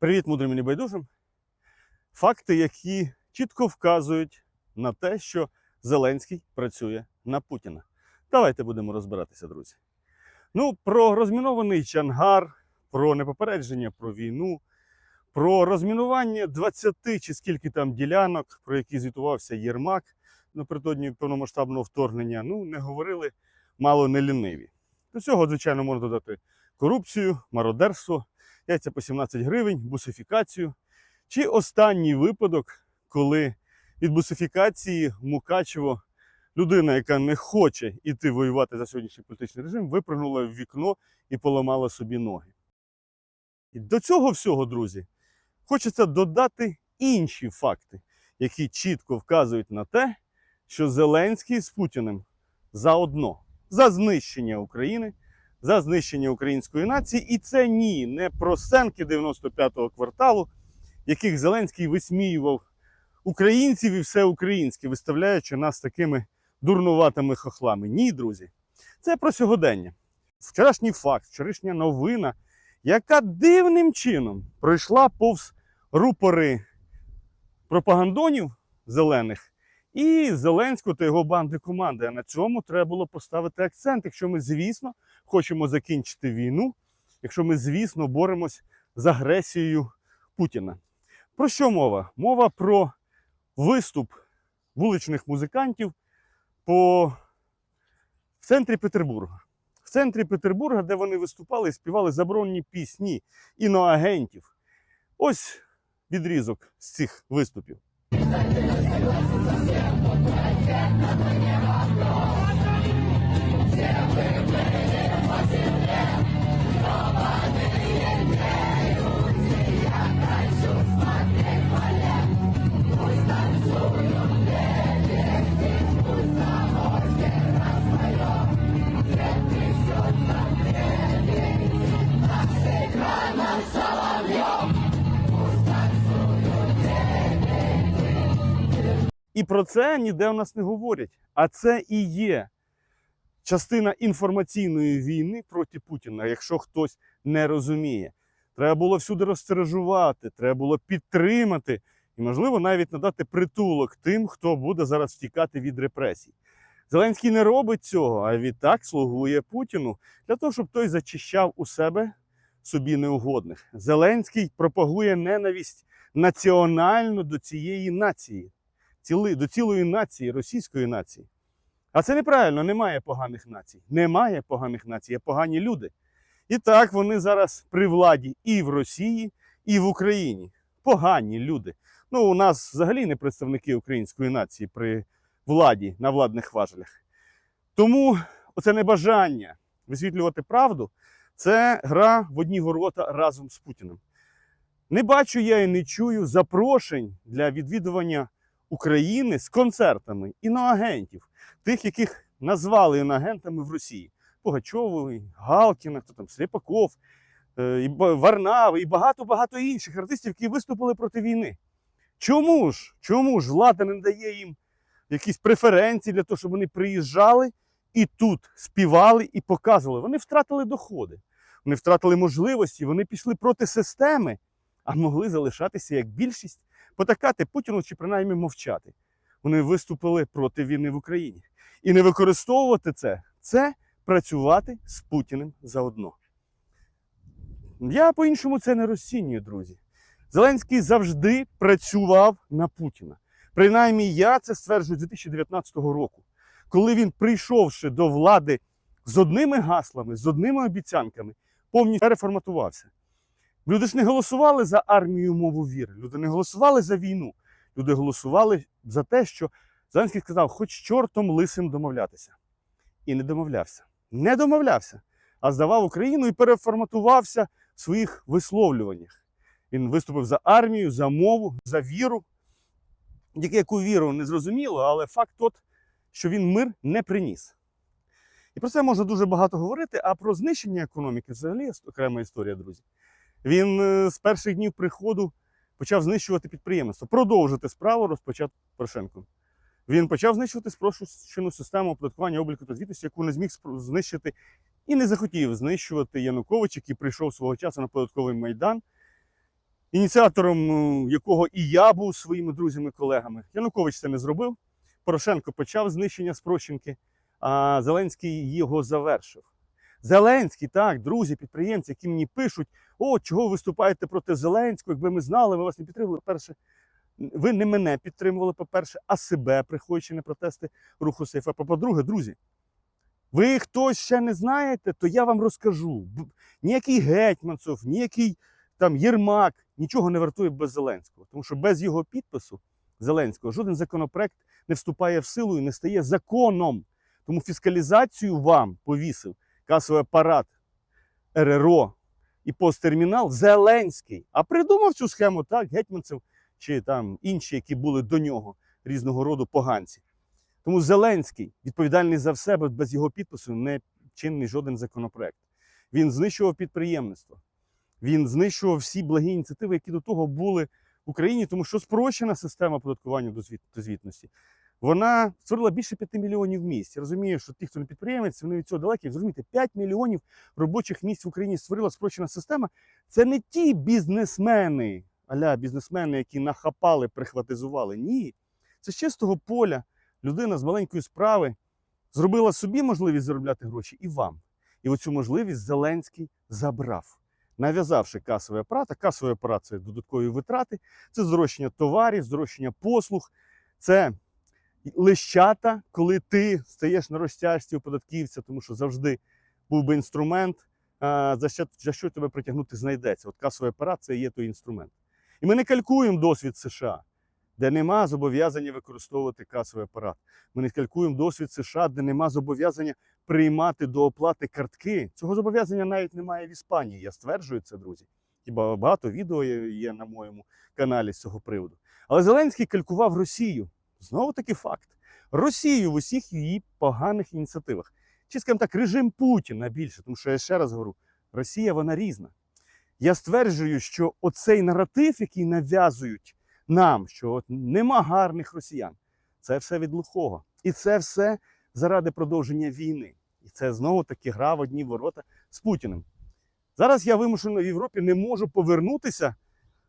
Привіт, мудрим і небайдужим. Факти, які чітко вказують на те, що Зеленський працює на Путіна. Давайте будемо розбиратися, друзі. Ну, про розмінований Чангар, про непопередження про війну, про розмінування 20 чи скільки там ділянок, про які звітувався Єрмак напередодні повномасштабного вторгнення. Ну, не говорили мало не ліниві. До цього, звичайно, можна додати корупцію, мародерство, яйця по 17 гривень, бусифікацію. Чи останній випадок, коли від бусифікації Мукачево людина, яка не хоче йти воювати за сьогоднішній політичний режим, випрыгнула в вікно і поламала собі ноги. І до цього всього, друзі, хочеться додати інші факти, які чітко вказують на те, що Зеленський з Путіним заодно за знищення України, за знищення української нації. І це ні, не про сценки 95-го кварталу, яких Зеленський висміював українців і все українське, виставляючи нас такими дурнуватими хохлами. Ні, друзі. Це про сьогодення. Вчорашній факт, вчорашня новина, яка дивним чином пройшла повз рупори пропагандонів зелених і Зеленського та його банди команди. А на цьому треба було поставити акцент, якщо ми, звісно, хочемо закінчити війну, якщо ми, звісно, боремось з агресією Путіна. Про що мова? Мова про виступ вуличних музикантів по... в центрі Петербурга. В центрі Петербурга, де вони виступали і співали заборонені пісні іноагентів. Ось відрізок з цих виступів. Про це ніде у нас не говорять. А це і є частина інформаційної війни проти Путіна, якщо хтось не розуміє. Треба було всюди розстережувати, треба було підтримати і, можливо, навіть надати притулок тим, хто буде зараз втікати від репресій. Зеленський не робить цього, а відтак слугує Путіну для того, щоб той зачищав у себе собі неугодних. Зеленський пропагує ненависть національну до цієї нації ціли, до цілої нації, російської нації. А це неправильно, немає поганих націй. Немає поганих націй, є погані люди. І так вони зараз при владі і в Росії, і в Україні. Погані люди. Ну, у нас взагалі не представники української нації при владі на владних важелях. Тому оце небажання висвітлювати правду це гра в одні ворота разом з Путіним. Не бачу я і не чую запрошень для відвідування України з концертами іноагентів, тих, яких назвали іноагентами в Росії. Пугачової, Галкіна, хто там Сліпаков, е, і Варнава і багато-багато інших артистів, які виступили проти війни. Чому ж? Чому ж влада не дає їм якісь преференції для того, щоб вони приїжджали і тут співали і показували? Вони втратили доходи, вони втратили можливості, вони пішли проти системи, а могли залишатися як більшість потакати Путіну чи принаймні мовчати. Вони виступили проти війни в Україні. І не використовувати це це працювати з Путіним заодно. Я по-іншому це не розцінюю, друзі. Зеленський завжди працював на Путіна. Принаймні, я це стверджую з 2019 року, коли він, прийшовши до влади з одними гаслами, з одними обіцянками, повністю переформатувався. Люди ж не голосували за армію мову віри, люди не голосували за війну. Люди голосували за те, що Зеленський сказав, хоч чортом лисим домовлятися. І не домовлявся. Не домовлявся, а здавав Україну і переформатувався в своїх висловлюваннях. Він виступив за армію, за мову, за віру. Тільки яку віру не зрозуміло, але факт тот, що він мир не приніс. І про це можна дуже багато говорити, а про знищення економіки взагалі окрема історія, друзі. Він е, з перших днів приходу почав знищувати підприємництво, продовжити справу розпочату Порошенком. Він почав знищувати спрощену систему оподаткування обліку та звітності, яку не зміг знищити і не захотів знищувати Янукович, який прийшов свого часу на податковий майдан ініціатором е, якого і я був своїми друзями-колегами. Янукович це не зробив. Порошенко почав знищення спрощенки, а Зеленський його завершив. Зеленський, так, друзі, підприємці, які мені пишуть, о, чого ви виступаєте проти Зеленського, якби ми знали, ми вас не підтримували. Перше, ви не мене підтримували, по-перше, а себе, приходячи на протести руху Сейфа. По-друге, друзі, ви хтось ще не знаєте, то я вам розкажу. Ніякий Гетьманцев, ніякий там Єрмак нічого не вартує без Зеленського. Тому що без його підпису Зеленського жоден законопроект не вступає в силу і не стає законом. Тому фіскалізацію вам повісив касовий апарат РРО і посттермінал Зеленський. А придумав цю схему так, Гетьманцев чи там інші, які були до нього різного роду поганці. Тому Зеленський відповідальний за все, бо без його підпису не чинний жоден законопроект. Він знищував підприємництво. Він знищував всі благі ініціативи, які до того були в Україні, тому що спрощена система податкування до, до звітності. Вона створила більше 5 мільйонів місць. Я розумію, що ті, хто не підприємець, вони від цього далекі. Зрозумійте, 5 мільйонів робочих місць в Україні створила спрощена система. Це не ті бізнесмени, аля бізнесмени, які нахапали, прихватизували. Ні. Це з чистого поля людина з маленької справи зробила собі можливість заробляти гроші і вам. І оцю можливість Зеленський забрав, нав'язавши касовий апарат. А касовий апарат це додаткові витрати, це зрощення товарів, зрощення послуг, це лищата, коли ти стаєш на розтяжці у податківця, тому що завжди був би інструмент, за що, за що тебе притягнути знайдеться. От касовий апарат це є той інструмент. І ми не калькуємо досвід США, де нема зобов'язання використовувати касовий апарат. Ми не калькуємо досвід США, де нема зобов'язання приймати до оплати картки. Цього зобов'язання навіть немає в Іспанії. Я стверджую це, друзі. Хіба багато відео є на моєму каналі з цього приводу. Але Зеленський калькував Росію. Знову таки факт. Росію в усіх її поганих ініціативах. Чи, скажімо так, режим Путіна більше, тому що я ще раз говорю, Росія вона різна. Я стверджую, що оцей наратив, який нав'язують нам, що от нема гарних росіян, це все від лихого. І це все заради продовження війни. І це знову таки гра в одні ворота з Путіним. Зараз я вимушено в Європі не можу повернутися,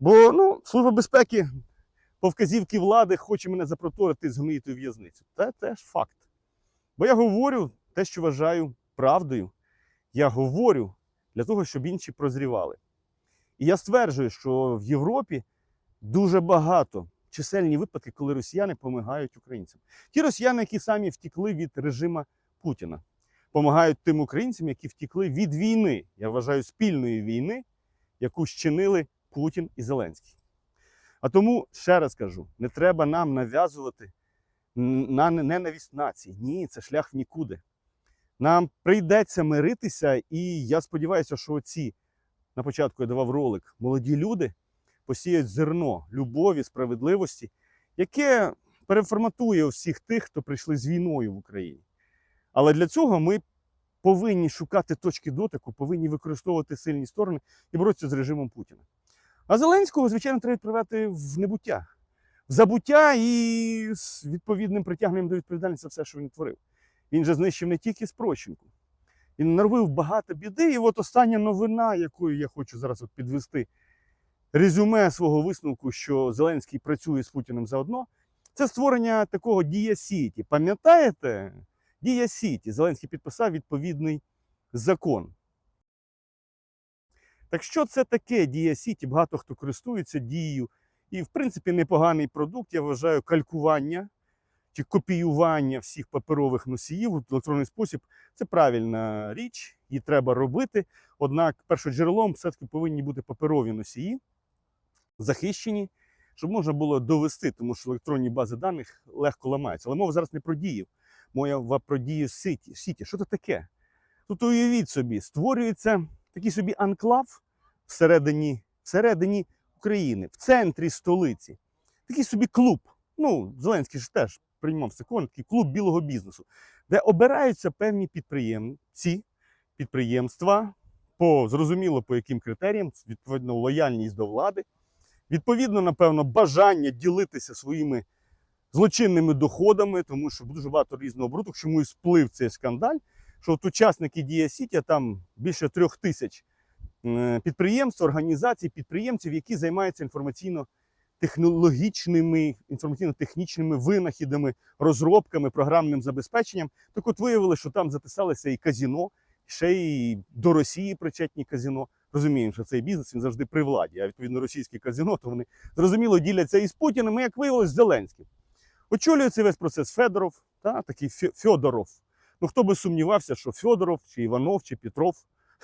бо ну, Служба безпеки по вказівці влади хоче мене запроторити з гноїтою в'язницю. Це теж факт. Бо я говорю те, що вважаю правдою. Я говорю для того, щоб інші прозрівали. І я стверджую, що в Європі дуже багато чисельні випадки, коли росіяни допомагають українцям. Ті росіяни, які самі втікли від режима Путіна, допомагають тим українцям, які втікли від війни. Я вважаю спільної війни, яку щинили Путін і Зеленський. А тому ще раз кажу: не треба нам нав'язувати на ненависть нації. Ні, це шлях в нікуди. Нам прийдеться миритися, і я сподіваюся, що оці на початку я давав ролик молоді люди посіють зерно любові, справедливості, яке переформатує всіх тих, хто прийшли з війною в Україні. Але для цього ми повинні шукати точки дотику, повинні використовувати сильні сторони і боротися з режимом Путіна. А Зеленського, звичайно, треба відправляти в небуття, в забуття і з відповідним притягненням до відповідальності за все, що він творив. Він же знищив не тільки спрощенку, він наробив багато біди. І от остання новина, якою я хочу зараз от підвести резюме свого висновку, що Зеленський працює з Путіним заодно, це створення такого Дія Сіті. Пам'ятаєте? Дія Сіті. Зеленський підписав відповідний закон. Так що це таке Дія Сіті? Багато хто користується дією. І, в принципі, непоганий продукт, я вважаю, калькування чи копіювання всіх паперових носіїв в електронний спосіб це правильна річ, її треба робити. Однак першоджерелом все-таки повинні бути паперові носії, захищені, щоб можна було довести, тому що електронні бази даних легко ламаються. Але мова зараз не про дію, мова про дію сіті. сіті. Що це таке? Тут уявіть собі, створюється такий собі анклав всередині, всередині України, в центрі столиці. Такий собі клуб. Ну, Зеленський ж теж приймав закон, такий клуб білого бізнесу, де обираються певні підприємці, підприємства по зрозуміло по яким критеріям, відповідно, лояльність до влади, відповідно, напевно, бажання ділитися своїми злочинними доходами, тому що дуже багато різного бруту, чому і сплив цей скандаль, що от учасники Дія Сіті, там більше трьох тисяч підприємств, організацій, підприємців, які займаються інформаційно-технологічними, інформаційно-технічними винахідами, розробками, програмним забезпеченням. Так от виявили, що там записалися і казіно, ще й до Росії причетні казіно. Розуміємо, що цей бізнес він завжди при владі. А відповідно російські казіно, то вони зрозуміло діляться із Путіним, і, як виявилось, з Зеленським. Очолює цей весь процес Федоров, та, такий Фьодоров. Ну хто би сумнівався, що Фьодоров, чи Іванов, чи Петров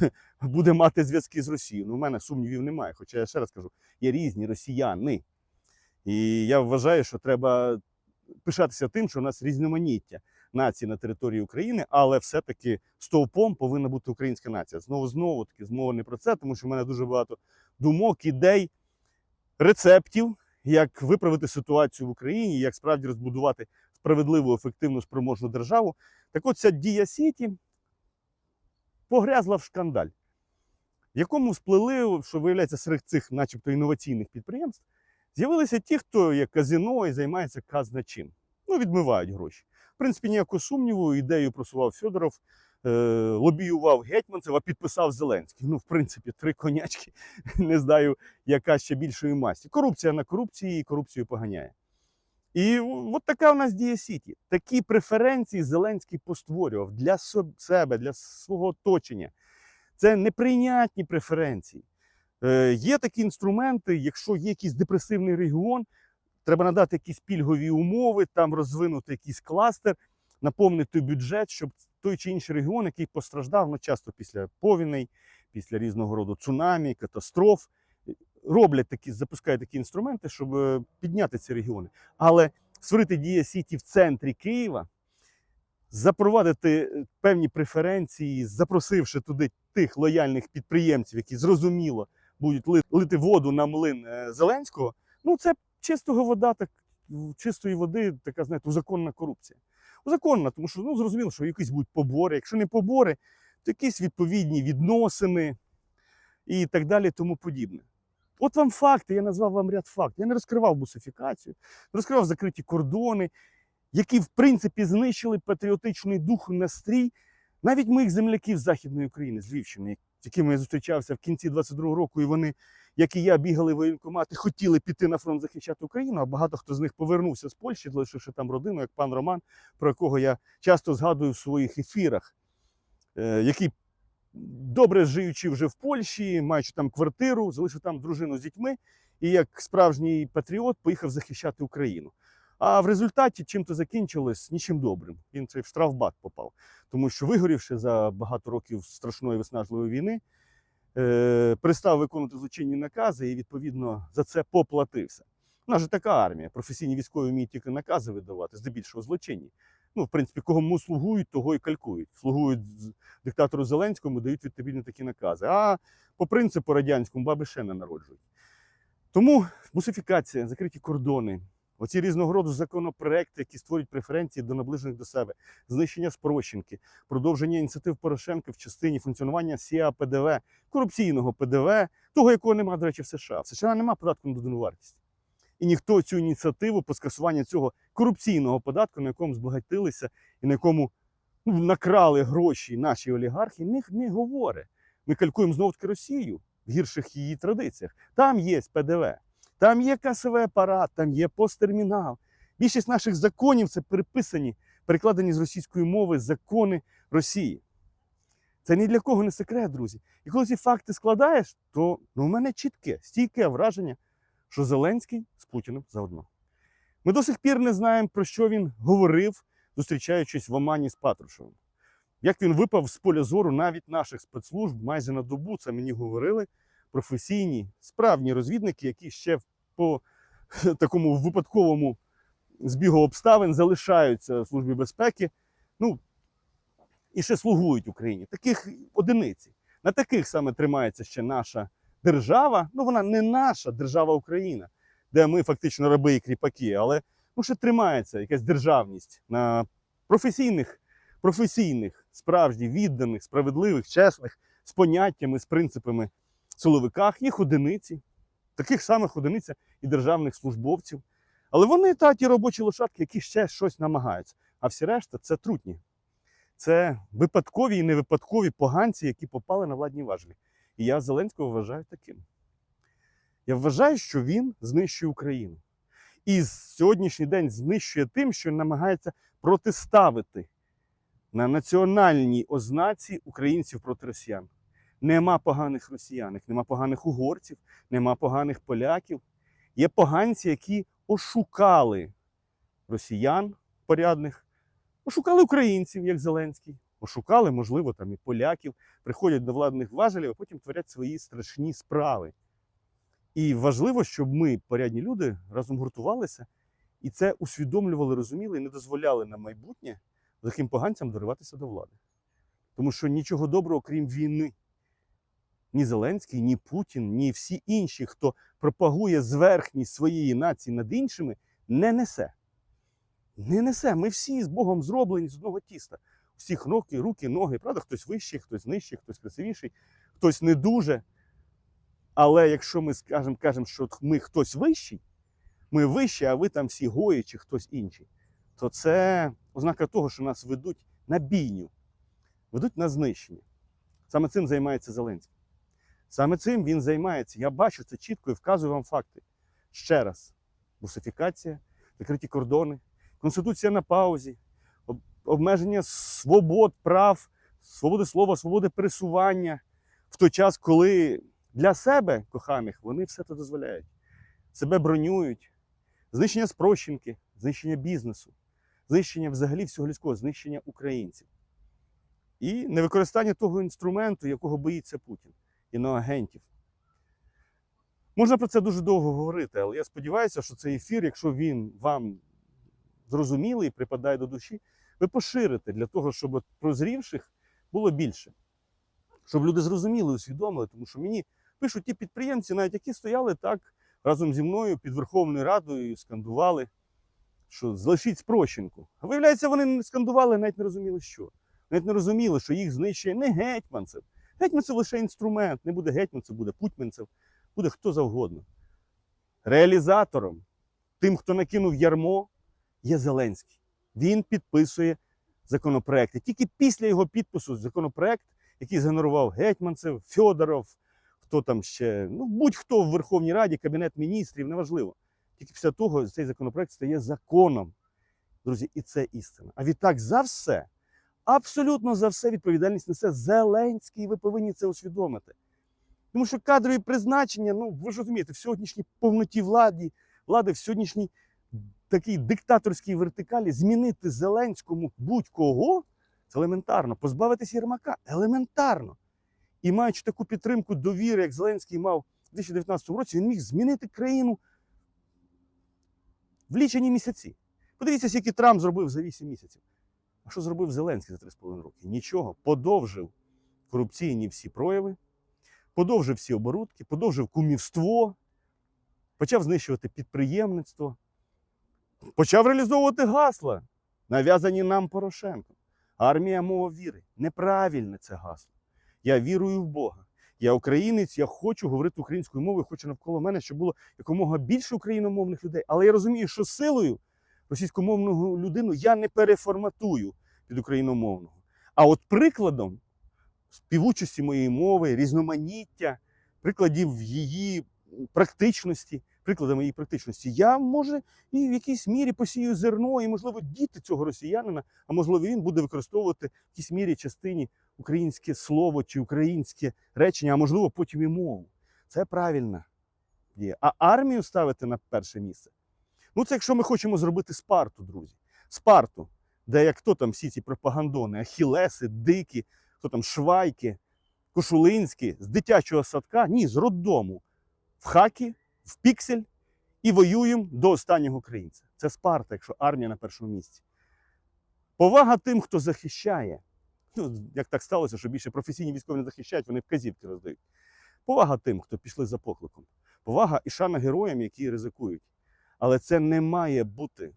буде мати зв'язки з Росією. Ну, в мене сумнівів немає. Хоча я ще раз кажу, є різні росіяни. І я вважаю, що треба пишатися тим, що у нас різноманіття націй на території України, але все-таки стовпом повинна бути українська нація. Знову знову таки змова не про це, тому що в мене дуже багато думок, ідей, рецептів, як виправити ситуацію в Україні, як справді розбудувати справедливу, ефективну, спроможну державу. Так от ця дія Сіті погрязла в шкандаль, в якому сплели, що виявляється, серед цих, начебто, інноваційних підприємств, з'явилися ті, хто є казино і займається казначим. Ну, відмивають гроші. В принципі, ніякого сумніву, ідею просував Федоров, е, лобіював Гетьманцев, а підписав Зеленський. Ну, в принципі, три конячки. Не знаю, яка ще більшої масті. Корупція на корупції і корупцію поганяє. І от така у нас діє Сіті. Такі преференції Зеленський постворював для себе, для свого оточення. Це неприйнятні преференції. Е, є такі інструменти, якщо є якийсь депресивний регіон, треба надати якісь пільгові умови, там розвинути якийсь кластер, наповнити бюджет, щоб той чи інший регіон, який постраждав, ну часто після повіней, після різного роду цунамі, катастроф, роблять такі, запускають такі інструменти, щоб е, підняти ці регіони. Але створити дія Сіті в центрі Києва, запровадити е, певні преференції, запросивши туди тих лояльних підприємців, які зрозуміло будуть лити воду на млин е, Зеленського. Ну це чистого вода, так чистої води, така знаєте, узаконна корупція. Узаконна, тому що ну зрозуміло, що якісь будуть побори. Якщо не побори, то якісь відповідні відносини і так далі, тому подібне. От вам факти, я назвав вам ряд фактів. Я не розкривав бусифікацію, не розкривав закриті кордони, які, в принципі, знищили патріотичний дух настрій навіть моїх земляків з Західної України, з Львівщини, з якими я зустрічався в кінці 22-го року, і вони, як і я, бігали в воєнкомати, хотіли піти на фронт захищати Україну, а багато хто з них повернувся з Польщі, залишивши там родину, як пан Роман, про якого я часто згадую в своїх ефірах, е, який добре живучи вже в Польщі, маючи там квартиру, залишив там дружину з дітьми, і як справжній патріот поїхав захищати Україну. А в результаті чим то закінчилось нічим добрим. Він цей в штрафбат попав. Тому що, вигорівши за багато років страшної виснажливої війни, е, перестав виконувати злочинні накази і, відповідно, за це поплатився. У нас же така армія. Професійні військові вміють тільки накази видавати, здебільшого злочинні. Ну, в принципі, кому слугують, того і калькують. Слугують диктатору Зеленському, дають відповідно такі накази. А по принципу радянському баби ще не народжують. Тому бусифікація, закриті кордони, оці різного роду законопроекти, які створюють преференції до наближених до себе, знищення спрощенки, продовження ініціатив Порошенка в частині функціонування СІА ПДВ, корупційного ПДВ, того, якого немає, до речі, в США. В США немає податку на додану вартість. І ніхто цю ініціативу по скасуванню цього корупційного податку, на якому збагатилися і на якому ну, накрали гроші наші олігархи, не, не говорить. Ми калькуємо знову таки Росію в гірших її традиціях. Там є ПДВ, там є касовий апарат, там є посттермінал. Більшість наших законів це переписані, перекладені з російської мови закони Росії. Це ні для кого не секрет, друзі. І коли ці факти складаєш, то ну, у мене чітке, стійке враження, що Зеленський з Путіним заодно. Ми до сих пір не знаємо, про що він говорив, зустрічаючись в Омані з Патрушевим. Як він випав з поля зору навіть наших спецслужб майже на добу, це мені говорили професійні, справні розвідники, які ще по такому випадковому збігу обставин залишаються в Службі безпеки. Ну, і ще слугують Україні. Таких одиниці. На таких саме тримається ще наша держава. Ну, вона не наша держава Україна, де ми фактично раби і кріпаки, але ну, ще тримається якась державність на професійних, професійних, справді відданих, справедливих, чесних, з поняттями, з принципами силовиках. Їх одиниці, таких самих одиниця і державних службовців. Але вони та ті робочі лошадки, які ще щось намагаються. А всі решта це трутні. Це випадкові і невипадкові поганці, які попали на владні важелі. І я Зеленського вважаю таким. Я вважаю, що він знищує Україну. І сьогоднішній день знищує тим, що намагається протиставити на національній ознаці українців проти росіян. Нема поганих росіян, нема поганих угорців, нема поганих поляків. Є поганці, які ошукали росіян порядних, ошукали українців, як Зеленський, ошукали, можливо, там і поляків, приходять до владних важелів, а потім творять свої страшні справи. І важливо, щоб ми, порядні люди, разом гуртувалися і це усвідомлювали, розуміли і не дозволяли на майбутнє таким поганцям дориватися до влади. Тому що нічого доброго, крім війни, ні Зеленський, ні Путін, ні всі інші, хто пропагує зверхність своєї нації над іншими, не несе. Не несе. Ми всі з Богом зроблені з одного тіста. Всіх руки, руки, ноги. Правда, хтось вищий, хтось нижчий, хтось красивіший, хтось не дуже. Але якщо ми скажемо, кажемо, що ми хтось вищий, ми вищі, а ви там всі гої чи хтось інший, то це ознака того, що нас ведуть на бійню, ведуть на знищення. Саме цим займається Зеленський. Саме цим він займається. Я бачу це чітко і вказую вам факти. Ще раз: русифікація, закриті кордони, конституція на паузі, обмеження свобод, прав, свободи слова, свободи пересування в той час, коли для себе, коханих, вони все це дозволяють. Себе бронюють, знищення спрощенки, знищення бізнесу, знищення взагалі всього людського, знищення українців. І невикористання того інструменту, якого боїться Путін, іноагентів. Можна про це дуже довго говорити, але я сподіваюся, що цей ефір, якщо він вам зрозумілий, припадає до душі, ви поширите для того, щоб прозрівших було більше. Щоб люди зрозуміли, усвідомили, тому що мені пишуть ті підприємці, навіть які стояли так разом зі мною під Верховною Радою і скандували, що залишіть спрощенку. А виявляється, вони не скандували, навіть не розуміли, що. Навіть не розуміли, що їх знищує не гетьманцев. Гетьманцев лише інструмент. Не буде гетьманцев, буде путьманцев, буде хто завгодно. Реалізатором, тим, хто накинув ярмо, є Зеленський. Він підписує законопроекти. Тільки після його підпису законопроект, який згенерував Гетьманцев, Фьодоров, хто там ще, ну будь-хто в Верховній Раді, Кабінет міністрів, неважливо. Тільки після того цей законопроект стає законом. Друзі, і це істина. А відтак за все, абсолютно за все відповідальність несе Зеленський, ви повинні це усвідомити. Тому що кадрові призначення, ну ви ж розумієте, в сьогоднішній повноті владі, влади, в сьогоднішній такій диктаторській вертикалі змінити Зеленському будь-кого це елементарно. Позбавитись Єрмака елементарно. І маючи таку підтримку довіри, як Зеленський мав у 2019 році, він міг змінити країну в лічені місяці. Подивіться, скільки Трамп зробив за 8 місяців. А що зробив Зеленський за 3,5 роки? Нічого. Подовжив корупційні всі прояви, подовжив всі оборудки, подовжив кумівство, почав знищувати підприємництво, почав реалізовувати гасла, нав'язані нам Порошенком. Армія мова віри. Неправильне це гасло. Я вірую в Бога. Я українець, я хочу говорити українською мовою, хочу навколо мене, щоб було якомога більше україномовних людей. Але я розумію, що силою російськомовну людину я не переформатую під україномовного. А от прикладом співучості моєї мови, різноманіття, прикладів її практичності, прикладами її практичності, я може і в якійсь мірі посію зерно, і, можливо, діти цього росіянина, а можливо, він буде використовувати в якійсь мірі частині українське слово чи українське речення, а можливо, потім і мову. Це правильно є. А армію ставити на перше місце. Ну, це якщо ми хочемо зробити Спарту, друзі. Спарту, де як хто там всі ці пропагандони, ахілеси, дикі, хто там швайки, кошулинські, з дитячого садка, ні, з роддому, в хакі, в піксель і воюємо до останнього українця. Це Спарта, якщо армія на першому місці. Повага тим, хто захищає. Ну, як так сталося, що більше професійні військові не захищають, вони вказівки роздають. Повага тим, хто пішли за покликом. Повага і шана героям, які ризикують. Але це не має бути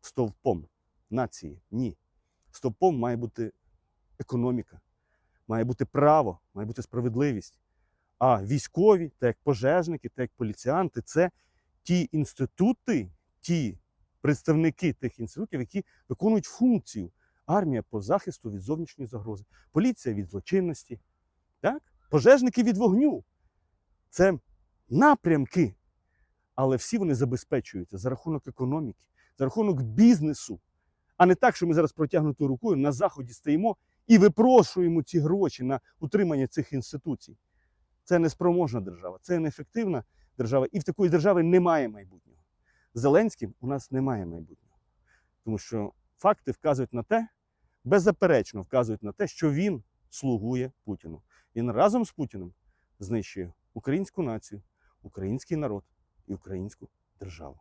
стовпом нації. Ні. Стовпом має бути економіка, має бути право, має бути справедливість. А військові, так як пожежники, так як поліціянти це ті інститути, ті представники тих інститутів, які виконують функцію армія по захисту від зовнішньої загрози, поліція від злочинності, так? Пожежники від вогню це напрямки. Але всі вони забезпечуються за рахунок економіки, за рахунок бізнесу. А не так, що ми зараз протягнутою рукою на заході стоїмо і випрошуємо ці гроші на утримання цих інституцій. Це неспроможна держава, це неефективна держава, і в такої держави немає майбутнього. Зеленським у нас немає майбутнього. Тому що факти вказують на те, беззаперечно вказують на те, що він слугує Путіну. Він разом з Путіним знищує українську націю, український народ і українську державу.